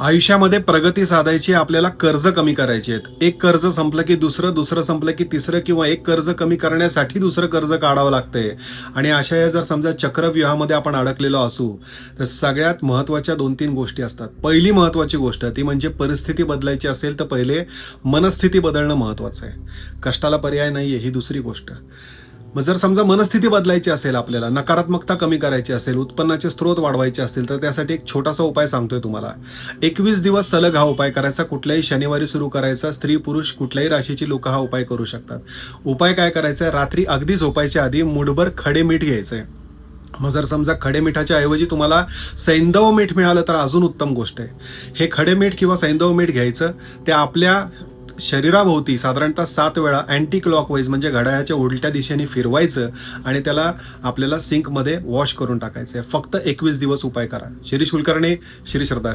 आयुष्यामध्ये प्रगती साधायची आपल्याला कर्ज कमी करायची आहेत. एक कर्ज संपलं की दुसरं दुसरं संपलं की तिसरं किंवा एक कर्ज कमी करण्यासाठी दुसरं कर्ज काढावं लागतंय. आणि अशा या जर समजा चक्रव्यूहामध्ये आपण अडकलेलो असू तर सगळ्यात महत्त्वाच्या दोन तीन गोष्टी असतात. पहिली महत्वाची गोष्ट ती म्हणजे परिस्थिती बदलायची असेल तर पहिले मनस्थिती बदलणं महत्वाचं आहे. कष्टाला पर्याय नाहीये ही दुसरी गोष्ट. मग जर समजा मनस्थिती बदलायची असेल आपल्याला नकारात्मकता कमी करायची असेल उत्पन्नाचे स्रोत वाढवायचे असतील तर त्यासाठी एक छोटासा उपाय सांगतोय तुम्हाला. एकवीस दिवस सलग हा उपाय करायचा कुठल्याही शनिवारी सुरू करायचा स्त्री पुरुष कुठल्याही राशीची लोक हा उपाय करू शकतात. उपाय काय करायचा आहे रात्री अगदी झोपायच्या आधी मुठभर खडे मीठ घ्यायचंय. मग जर समजा खडे मिठाच्या ऐवजी तुम्हाला सैंदव मीठ मिळालं तर अजून उत्तम गोष्ट आहे. हे खडे मीठ किंवा सैंदव मीठ घ्यायचं ते आपल्या शरीराभोवती साधारणतः सात वेळा अँटी क्लॉकवाईज म्हणजे घड्याळाच्या उलट्या दिशेने फिरवायचं आणि त्याला आपल्याला सिंकमध्ये वॉश करून टाकायचं आहे. फक्त एकवीस दिवस उपाय करा. शिरीष कुलकर्णी श्री श्रद्धा